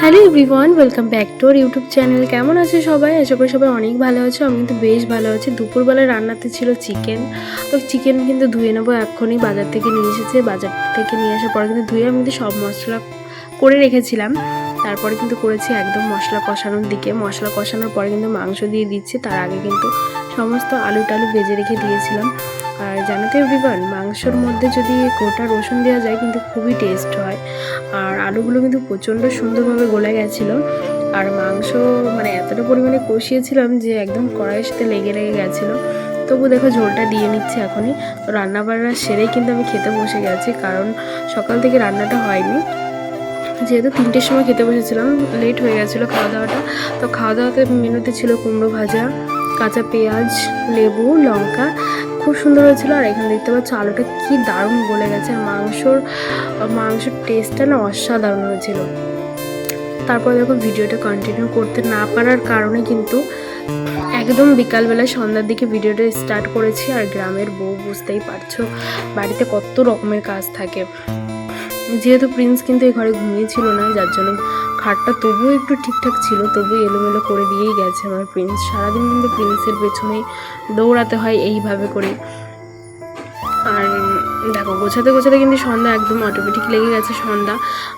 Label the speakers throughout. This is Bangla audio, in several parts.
Speaker 1: Hello everyone, welcome back to our YouTube channel. কেমন আছে সবাই? আশা করি সবাই অনেক ভালো আছে, আমি কিন্তু বেশ ভালো আছি। দুপুরবেলা রান্নাতে ছিল চিকেন। তো চিকেন কিন্তু ধুয়ে নেব এক্ষুনি, বাজার থেকে নিয়ে এসেছে। বাজার থেকে নিয়ে আসার পরে কিন্তু ধুয়ে আমি কিন্তু সব মশলা করে রেখেছিলাম। তারপরে কিন্তু করেছি একদম মশলা কষানোর দিকে। মশলা কষানোর পরে কিন্তু মাংস দিয়ে দিচ্ছি। তার আগে কিন্তু সমস্ত আলু টালু ভেজে রেখে দিয়েছিলাম। আর জানো তো এভরিওয়ান মাংসর মধ্যে যদি গোটা রসুন দেওয়া যায় কিন্তু খুবই টেস্ট হয়। আর আলুগুলো কিন্তু প্রচণ্ড সুন্দরভাবে গলে গেছিল। আর মাংস মানে এতটা পরিমাণে কষিয়েছিলাম যে একদম কড়াইয়ের সাথে লেগে লেগে গেছিল। তবু দেখো ঝোলটা দিয়ে নিচ্ছে এখনই। তো রান্না বান্না সেরেই কিন্তু আমি খেতে বসে গেছি কারণ সকাল থেকে রান্নাটা হয়নি। যেহেতু তিনটের সময় খেতে বসেছিলাম লেট হয়ে গেছিল খাওয়া দাওয়াটা। তো খাওয়া দাওয়াতে মেনুতে ছিল কুমড়ো ভাজা কাঁচা পেঁয়াজ, লেবু, লঙ্কা খুব সুন্দর হয়েছিল। আর এখানে দেখতে পাচ্ছ আলুটা কি দারুণ গলে গেছে। মাংসর, মাংসের টেস্টটা না অসাধারণ হয়েছিল। তারপরে দেখো ভিডিওটা কন্টিনিউ করতে না পারার কারণে কিন্তু একদম বিকালবেলা সন্ধ্যার দিকে ভিডিওটা স্টার্ট করেছি। আর গ্রামের বউ বুঝতেই পারছ, বাড়িতে কত রকমের কাজ থাকে। যেহেতু প্রিন্স কিন্তু এই ঘরে ঘুমিয়েছিল না, যার জন্য খাটটা তবুও একটু ঠিকঠাক ছিল, তবুও এলোমেলো করে দিয়েই গেছে আমার প্রিন্স। সারাদিন কিন্তু প্রিন্সের পেছনেই দৌড়াতে হয়, এইভাবে করে। আর দেখো, গোছাতে গোছাতে কিন্তু সন্ধ্যা একদম অটোমেটিক লেগে গেছে সন্ধ্যা।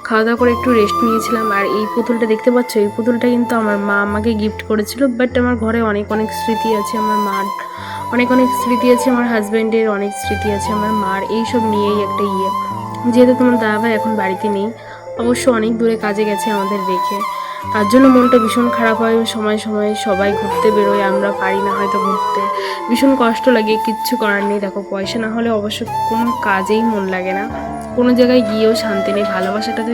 Speaker 1: খাওয়া দাওয়া করে একটু রেস্ট নিয়েছিলাম, আর এই পুতুলটা দেখতে পাচ্ছ? এই পুতুলটা কিন্তু আমার মা আমাকে গিফট করেছিল বাট আমার ঘরে অনেক অনেক স্মৃতি আছে আমার মার। অনেক অনেক স্মৃতি আছে আমার হাজব্যান্ডের অনেক স্মৃতি আছে আমার মার। এইসব নিয়েই একটা ইয়ে। যেহেতু তোমার দাদাভাই এখন বাড়িতে নেই, অবশ্য অনেক দূরে কাজে গেছে আমাদের রেখে তার জন্য মনটা ভীষণ খারাপ হয়, সময় সময় সবাই ঘুরতে বেরোয়, আমরা পারি না হয়তো ঘুরতে। ভীষণ কষ্ট লাগে, কিচ্ছু করার নেই। দেখো, পয়সা না হলে অবশ্য কোনো কাজেই মন লাগে না। কোনো জায়গায় গিয়েও শান্তি নেই, ভালোবাসাটা তো